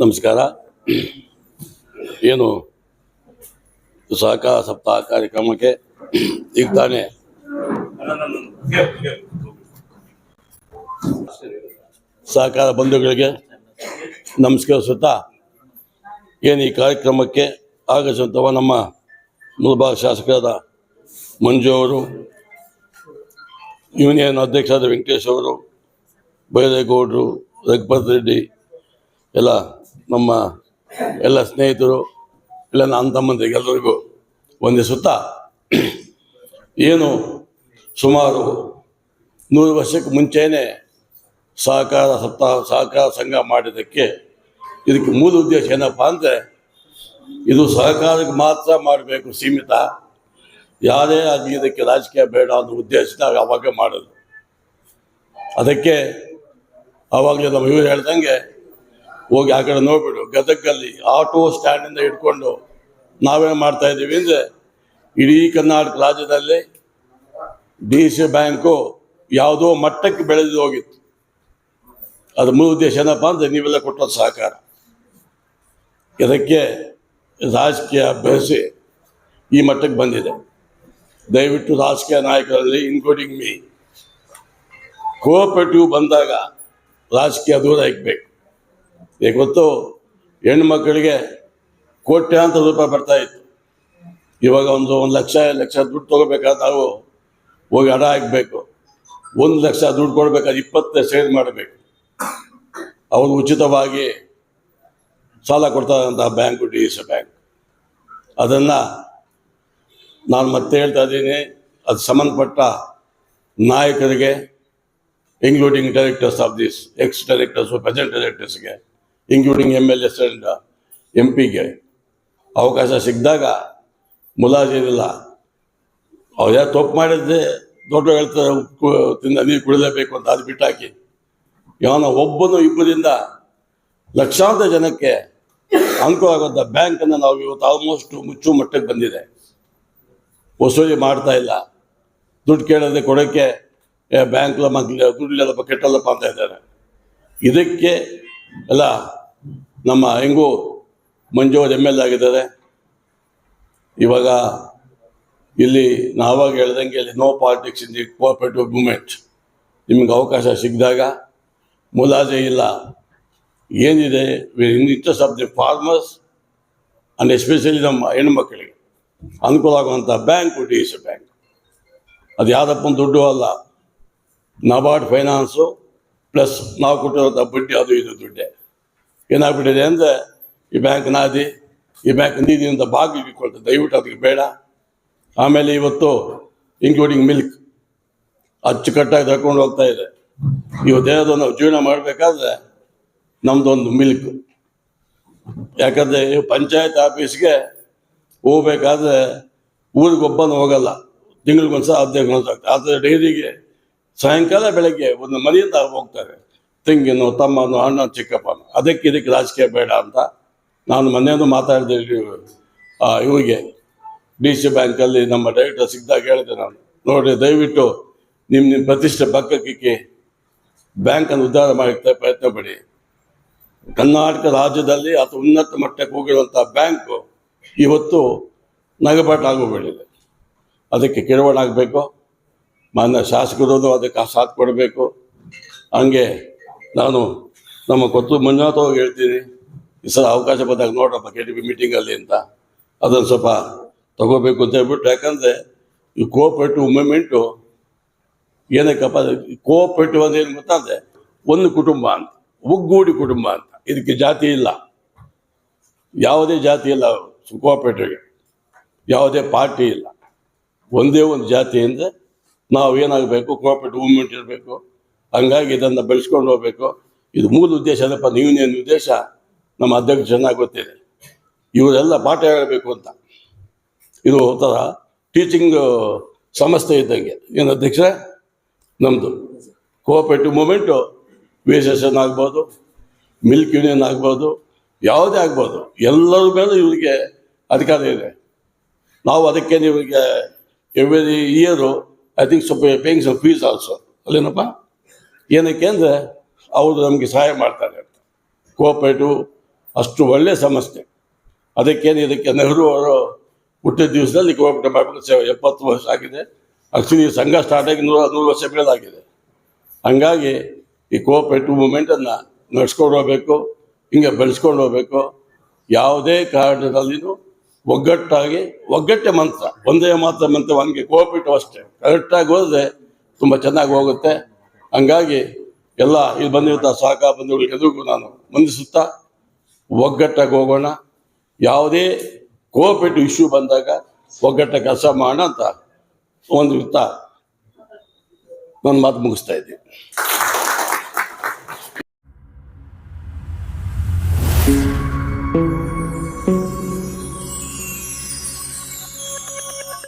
ನಮಸ್ಕಾರ. ಏನು ಸಹಕಾರ ಸಪ್ತಾಹ ಕಾರ್ಯಕ್ರಮಕ್ಕೆ ಈಗ ತಾನೇ ಸಹಕಾರ ಬಂಧುಗಳಿಗೆ ನಮಸ್ಕರಿಸುತ್ತಾ ಏನು ಈ ಕಾರ್ಯಕ್ರಮಕ್ಕೆ ಆಗಮಿಸುವಂಥವ ನಮ್ಮ ಮುಲ್ಬಾಗ ಶಾಸಕರಾದ ಮಂಜು ಅವರು, ಯೂನಿಯನ್ ಅಧ್ಯಕ್ಷರಾದ ವೆಂಕಟೇಶ್ ಅವರು, ಬೈರೇಗೌಡರು ರಘುಪತ್ ರೆಡ್ಡಿ, ಎಲ್ಲ ನಮ್ಮ ಎಲ್ಲ ಸ್ನೇಹಿತರು ಇಲ್ಲ ನನ್ನ ತಮ್ಮಂದಿರಿಗೆ ಎಲ್ಲರಿಗೂ ವಂದಿಸುತ್ತಾ, ಏನು ಸುಮಾರು ನೂರು ವರ್ಷಕ್ಕೆ ಮುಂಚೆಯೇ ಸಹಕಾರ ಸಪ್ತಾಹ, ಸಹಕಾರ ಸಂಘ ಮಾಡಿದ್ದಕ್ಕೆ ಇದಕ್ಕೆ ಮೂಲ ಉದ್ದೇಶ ಏನಪ್ಪ ಅಂದರೆ ಇದು ಸಹಕಾರಕ್ಕೆ ಮಾತ್ರ ಮಾಡಬೇಕು ಸೀಮಿತ. ಯಾರೇ ಆಗಲಿ ಇದಕ್ಕೆ ರಾಜಕೀಯ ಬೇಡ ಅನ್ನೋ ಉದ್ದೇಶನ ಅವಾಗ ಮಾಡೋದು ಅದಕ್ಕೆ ಆವಾಗಲೇ ನಮ್ಮ ಇವರು ಹೇಳ್ದಂಗೆ ಹೋಗಿ ಆ ಕಡೆ ನೋಡ್ಬಿಡು. ಗದಗಲ್ಲಿ ಆಟೋ ಸ್ಟ್ಯಾಂಡಿಂದ ಹಿಡ್ಕೊಂಡು ನಾವೇನು ಮಾಡ್ತಾ ಇದ್ದೀವಿ ಅಂದರೆ ಇಡೀ ಕರ್ನಾಟಕ ರಾಜ್ಯದಲ್ಲಿ ಡಿ ಸಿ ಬ್ಯಾಂಕು ಯಾವುದೋ ಮಟ್ಟಕ್ಕೆ ಬೆಳೆದು ಹೋಗಿತ್ತು. ಅದು ಮೂಲ ಉದ್ದೇಶ ಏನಪ್ಪ ಅಂದರೆ ನೀವೆಲ್ಲ ಕೊಟ್ಟ ಸಹಕಾರ. ಇದಕ್ಕೆ ರಾಜಕೀಯ ಬೆಳೆಸಿ ಈ ಮಟ್ಟಕ್ಕೆ ಬಂದಿದೆ. ದಯವಿಟ್ಟು ರಾಜಕೀಯ ನಾಯಕರಲ್ಲಿ ಇನ್ಕ್ಲೂಡಿಂಗ್ ಮೀ ಕೋಆಪರೇಟಿವ್ ಬಂದಾಗ ರಾಜಕೀಯ ದೂರ ಇಕ್ಬೇಕು. ಈಗ ಗೊತ್ತು? ಹೆಣ್ಣು ಮಕ್ಕಳಿಗೆ ಕೋಟ್ಯಾಂತರ ರೂಪಾಯಿ ಬರ್ತಾ ಇತ್ತು. ಇವಾಗ ಒಂದು ಒಂದು ಲಕ್ಷ ಲಕ್ಷ ದುಡ್ಡು ತೊಗೋಬೇಕಾದ್ರೆ ನಾವು ಹೋಗಿ ಹಣ ಹಾಕಬೇಕು. ಒಂದು ಲಕ್ಷ ದುಡ್ಡು ಕೊಡ್ಬೇಕಾದ್ರೆ ಇಪ್ಪತ್ತು ಸೇಲ್ ಮಾಡಬೇಕು. ಅವರು ಉಚಿತವಾಗಿ ಸಾಲ ಕೊಡ್ತಾರಂಥ ಬ್ಯಾಂಕು, ಡಿ ಎಸ್ ಬ್ಯಾಂಕ್. ಅದನ್ನು ನಾನು ಮತ್ತೆ ಹೇಳ್ತಾ ಇದ್ದೀನಿ. ಅದು ಸಂಬಂಧಪಟ್ಟ ನಾಯಕರಿಗೆ including directors of ex directors present ಡೈರೆಕ್ಟರ್ಸ್ಗೆ including M L S and M ಪಿಗೆ ಅವಕಾಶ ಸಿಕ್ಕಿದಾಗ ಮುಲಾಜಿರಲಿಲ್ಲ ಅವ್ರು ಯಾರು ತಪ್ಪು ಮಾಡಿದ್ರೆ ದೊಡ್ಡ ಹೇಳ್ತಾರೆ ತಿಂದ ನೀರು ಕುಡಿಲೇಬೇಕು ಅಂತ ಅದು ಬಿಟ್ಟಾಕಿ. ಯಾವನ ಒಬ್ಬನು ಇಬ್ಬರಿಂದ ಲಕ್ಷಾಂತರ ಜನಕ್ಕೆ ಅನುಕೂಲ ಆಗುವಂಥ ಬ್ಯಾಂಕನ್ನು ನಾವು ಇವತ್ತು ಆಲ್ಮೋಸ್ಟ್ ಮುಚ್ಚು ಮಟ್ಟಕ್ಕೆ ಬಂದಿದೆ. ವಸೂಲಿ ಮಾಡ್ತಾ ಇಲ್ಲ. ದುಡ್ಡು ಕೇಳದೆ ಕೊಡೋಕ್ಕೆ ಬ್ಯಾಂಕ್ಲ ಮಗ್ಲ ದುಡ್ಡಿಲ್ಲಪ್ಪ ಕೆಟ್ಟಲ್ಲಪ್ಪ ಅಂತ ಇದ್ದಾರೆ. ಇದಕ್ಕೆ ಎಲ್ಲ ನಮ್ಮ ಹೆಂಗೂ ಮಂಜು ಅವರು ಎಂ ಎಲ್ ಆಗಿದ್ದಾರೆ. ಇವಾಗ ಇಲ್ಲಿ ನಾವಾಗ ಹೇಳ್ದಂಗೆ ಇಲ್ಲಿ no politics in the cooperative movement ನಿಮಗೆ ಅವಕಾಶ ಸಿಕ್ಕಿದಾಗ ಮುಲಾಜೆ ಇಲ್ಲ. ಏನಿದೆ? In interest of the farmers and especially ನಮ್ಮ ಹೆಣ್ಮಕ್ಳಿಗೆ. ಅನುಕೂಲ ಆಗುವಂಥ ಬ್ಯಾಂಕ್ ಡಿ ಎಸ್ ಬ್ಯಾಂಕ್ ಅದು ಯಾವುದಪ್ಪ ದುಡ್ಡು ಅಲ್ಲ. ನಬಾರ್ಡ್ ಫೈನಾನ್ಸು ಪ್ಲಸ್ ನಾವು ಕೊಟ್ಟಿರೋಂಥ ಬಡ್ಡಿ ಅದು ಇದು ದುಡ್ಡೆ. ಏನಾಗ್ಬಿಟ್ಟಿದೆ ಅಂದರೆ ಈ ಬ್ಯಾಂಕ್ ನಾದಿ, ಈ ಬ್ಯಾಂಕ್ ನೀದಿ ಅಂತ ಬಾಗಿ ಇಟ್ಕೊಳ್ತದೆ ದಯವಿಟ್ಟು ಅದಕ್ಕೆ ಬೇಡ. ಆಮೇಲೆ ಇವತ್ತು ಇನ್ಕ್ಲೂಡಿಂಗ್ ಮಿಲ್ಕ್ ಅಚ್ಚುಕಟ್ಟಾಗಿ ತಗೊಂಡು ಹೋಗ್ತಾ ಇದೆ. ಇವತ್ತೇನಾದ್ರು ನಾವು ಜೀವನ ಮಾಡಬೇಕಾದ್ರೆ ನಮ್ಮದೊಂದು ಮಿಲ್ಕ್ ಯಾಕಂದರೆ ಪಂಚಾಯತ್ ಆಫೀಸ್ಗೆ ಹೋಗ್ಬೇಕಾದ್ರೆ ಊರಿಗೊಬ್ಬನು ಹೋಗಲ್ಲ. ತಿಂಗಳಿಗೊಂದ್ಸಲ ಸಹ ಅದೇ ಆಗ್ತದೆ. ಆದರೆ ಡೈರಿಗೆ ಸಾಯಂಕಾಲ ಬೆಳಗ್ಗೆ ಒಂದು ಮನೆಯಿಂದ ಹೋಗ್ತಾರೆ. ತಂಗಿನೋ ತಮ್ಮನೋ ಅಣ್ಣ ಚಿಕ್ಕಪ್ಪನ ಅದಕ್ಕೆ ಇದಕ್ಕೆ ರಾಜಕೀಯ ಬೇಡ ಅಂತ ನಾನು ಮನೆಯನ್ನು ಮಾತಾಡಿದೆ ಇವರಿಗೆ. ಡಿ ಸಿ ಬ್ಯಾಂಕಲ್ಲಿ ನಮ್ಮ ಡೈರೆಕ್ಟರ್ ಸಿಕ್ಕಿದಾಗ ಹೇಳಿದೆ ನಾನು. ನೋಡಿ ದಯವಿಟ್ಟು ನಿಮ್ಮ ನಿಮ್ಮ ಪ್ರತಿಷ್ಠೆ ಪಕ್ಕಕ್ಕೆ ಬ್ಯಾಂಕನ್ನು ಉದ್ಧಾರ ಮಾಡಿದ ಪ್ರಯತ್ನ ಪಡಿ. ಕರ್ನಾಟಕ ರಾಜ್ಯದಲ್ಲಿ ಅಥವಾ ಉನ್ನತ ಮಟ್ಟಕ್ಕೆ ಹೋಗಿರುವಂಥ ಬ್ಯಾಂಕು ಇವತ್ತು ನಗಬಾಟ ಆಗೋಗ್ಬಿಟ್ಟಿದೆ. ಅದಕ್ಕೆ ಕಿರುವಣ ಆಗಬೇಕು. ಮಾನ್ಯ ಶಾಸಕರು ಅದಕ್ಕೆ ಸಾಥ್ ಕೊಡಬೇಕು. ಹಂಗೆ ನಾನು ನಮ್ಮ ಕೊತ್ತು ಮಂಜುನಾಥ್ ಹೋಗಿ ಹೇಳ್ತೀನಿ, ಈ ಸಲ ಅವಕಾಶ ಬಂದಾಗ ನೋಡ್ರಪ್ಪ ಕೆ ಟಿ ಪಿ ಮೀಟಿಂಗಲ್ಲಿ ಅಂತ. ಅದನ್ನು ಸ್ವಲ್ಪ ತಗೋಬೇಕು ಅಂತ ಹೇಳ್ಬಿಟ್ಟು, ಯಾಕಂದರೆ ಈ ಕೋಆಪರೇಟಿವ್ ಮೂಮೆಂಟು ಏನಕ್ಕಪ್ಪ ಕೋಆಪರೇಟಿವ್ ಅಂದ್ರೆ ಏನು ಗೊತ್ತಾದ್ರೆ ಒಂದು ಕುಟುಂಬ ಅಂತ, ಒಗ್ಗೂಡಿ ಕುಟುಂಬ ಅಂತ. ಇದಕ್ಕೆ ಜಾತಿ ಇಲ್ಲ. ಯಾವುದೇ ಜಾತಿ ಇಲ್ಲ ಕೋಆಪರೇಟಿವ್ಗೆ ಯಾವುದೇ ಪಾರ್ಟಿ ಇಲ್ಲ. ಒಂದೇ ಒಂದು ಜಾತಿ ಅಂದರೆ ನಾವು ಏನಾಗಬೇಕು ಕೋಆಪರೇಟಿವ್ ಮೂವ್ಮೆಂಟ್ ಇರಬೇಕು, ಹಂಗಾಗಿ ಇದನ್ನು ಬೆಳೆಸ್ಕೊಂಡು ಹೋಗಬೇಕು. ಇದು ಮೂಲ ಉದ್ದೇಶ ಅದಪ್ಪ ಯೂನಿಯನ್ ಉದ್ದೇಶ? ನಮ್ಮ ಅಧ್ಯಕ್ಷ ಚೆನ್ನಾಗಿ ಗೊತ್ತಿದೆ. ಇವರೆಲ್ಲ ಪಾಠ ಹೇಳಬೇಕು ಅಂತ. ಇದು ಒಂಥರ ಟೀಚಿಂಗ್ ಸಂಸ್ಥೆ ಇದ್ದಂಗೆ. ಏನು ಅಧ್ಯಕ್ಷ ನಮ್ಮದು cooperative movement V S S N ಆಗ್ಬೋದು ಮಿಲ್ಕ್ ಯೂನಿಯನ್ ಆಗ್ಬೋದು, ಯಾವುದೇ ಆಗ್ಬೋದು. ಎಲ್ಲರ ಮೇಲೆ ಇವರಿಗೆ ಅಧಿಕಾರ ಇದೆ. ನಾವು ಅದಕ್ಕೆ ಇವರಿಗೆ ಎವ್ರಿ ಇಯರು ಐ ಥಿಂಕ್ ಸ್ವಲ್ಪ ಪೇಯಿಂಗ್ ಸಮ್ ಫೀಸ್ ಆಲ್ಸೋ ಅಲ್ಲೇನಪ್ಪ? ಏನಕ್ಕೆ ಅಂದರೆ ಅವರು ನಮಗೆ ಸಹಾಯ ಮಾಡ್ತಾರೆ ಅಂತ. ಅಷ್ಟು ಒಳ್ಳೆಯ ಸಂಸ್ಥೆ. ಅದಕ್ಕೇನು ಇದಕ್ಕೆ ನೆಹರು ಅವರು ಹುಟ್ಟಿದ ದಿವಸದಲ್ಲಿ ಕೋಆಪರೇಟಿವ್ ಬ್ಯಾಂಕ್ ಸೇವೆ ಎಪ್ಪತ್ತು ವರ್ಷ ಆಗಿದೆ. ಆಕ್ಚುಲಿ ಸಂಘ ಸ್ಟಾರ್ಟ್ ಆಗಿ ನೂರ ನೂರು ವರ್ಷ ಮೇಲಾಗಿದೆ ಹಂಗಾಗಿ ಈ ಕೋಆಪರೇಟಿವ್ ಮೂಮೆಂಟನ್ನು ನಡೆಸ್ಕೊಂಡು ಹೋಗಬೇಕು, ಹಿಂಗೆ ಬೆಳೆಸ್ಕೊಂಡು ಹೋಗಬೇಕು. ಯಾವುದೇ ಕಾರಣದಲ್ಲಿನೂ ಒಗ್ಗಟ್ಟಾಗಿ, ಒಗ್ಗಟ್ಟೆ ಮಂತ್ರ, ಒಂದೇ ಮಾತ್ರ ಮಂತ್ರ ಹಂಗೆ ಕೋಆಪರೇಟಿವ್ ಅಷ್ಟೇ. ಕರೆಕ್ಟಾಗಿ ಹೋದ್ರೆ ತುಂಬ ಚೆನ್ನಾಗಿ ಹೋಗುತ್ತೆ. ಹಂಗಾಗಿ ಎಲ್ಲ ಇಲ್ಲಿ ಬಂದಿರುವಂಥ ಸಹಕಾರ ಬಂಧುಗಳಿಗೆಲ್ಲರಿಗೂ ನಾನು ವಂದಿಸುತ್ತಾ, ಒಗ್ಗಟ್ಟಾಗಿ ಹೋಗೋಣ. ಯಾವುದೇ ಕೋಪಿಟ್ಟು ಇಶ್ಯೂ ಬಂದಾಗ ಒಗ್ಗಟ್ಟ ಕೆಲಸ ಮಾಡೋಣ ಅಂತ ಒಂದು ನನ್ನ ಮಾತು ಮುಗಿಸ್ತಾ ಇದ್ದೀನಿ.